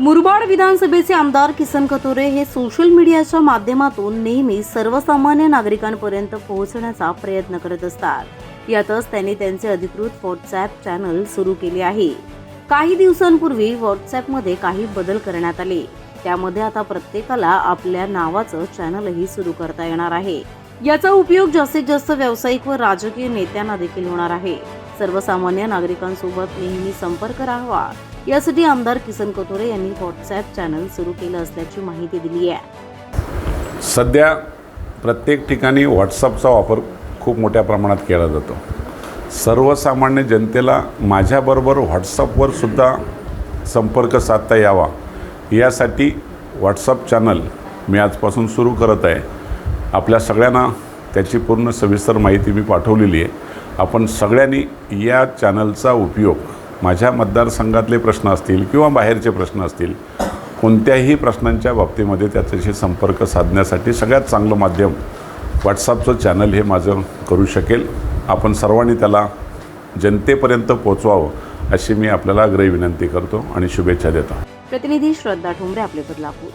मुरबाड विधानसभेचे आमदार किसन कथोरे हे सोशल मीडियाच्या माध्यमातून नेहमी सर्वसामान्य नागरिकांपर्यंत पोहोचण्याचा प्रयत्न करत असतात. यातच त्यांनी त्यांचे अधिकृत व्हॉट्सॲप चॅनल सुरू केले आहे. काही दिवसांपूर्वी व्हॉट्सॲपमध्ये काही बदल करण्यात आले. त्यामध्ये आता प्रत्येकाला आपल्या नावाचं चॅनलही सुरू करता येणार आहे. याचा उपयोग जास्तीत जास्त व्यावसायिक व राजकीय नेत्यांना देखील होणार आहे. सर्वसामान्य नागरिकांसोबत नेहमी संपर्क राहावा. यासाठी आमदार किसन कथोरे यांनी व्हॉट्सॲप चॅनल सुरू केलं असल्याची माहिती दिली आहे. सध्या प्रत्येक ठिकाणी व्हॉट्सअपचा वापर खूप मोठ्या प्रमाणात केला जातो. सर्वसामान्य जनतेला माझ्याबरोबर व्हॉट्सअपवर सुद्धा संपर्क साधता यावा. यासाठी व्हॉट्सअप चॅनल मी आजपासून सुरू करत आहे. आपल्या सगळ्यांना त्याची पूर्ण सविस्तर माहिती मी पाठवलेली आहे. आपण सगळ्यांनी या चॅनलचा उपयोग माझ्या मतदारसंघातले प्रश्न असतील किंवा बाहेरचे प्रश्न असतील कोणत्याही प्रश्नांच्या बाबतीमध्ये त्याच्याशी संपर्क साधण्यासाठी सगळ्यात चांगलं माध्यम व्हॉट्सअपचं चॅनल हे माझं करू शकेल. आपण सर्वांनी त्याला जनतेपर्यंत पोचवावं अशी मी आपल्याला आग्रही विनंती करतो आणि शुभेच्छा देतो. प्रतिनिधी श्रद्धा ठोंबरे आपले बदलापूर.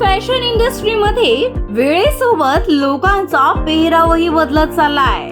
फॅशन इंडस्ट्रीमध्ये वेळेसोबत लोकांचा पेहरावही बदलत चाललाय.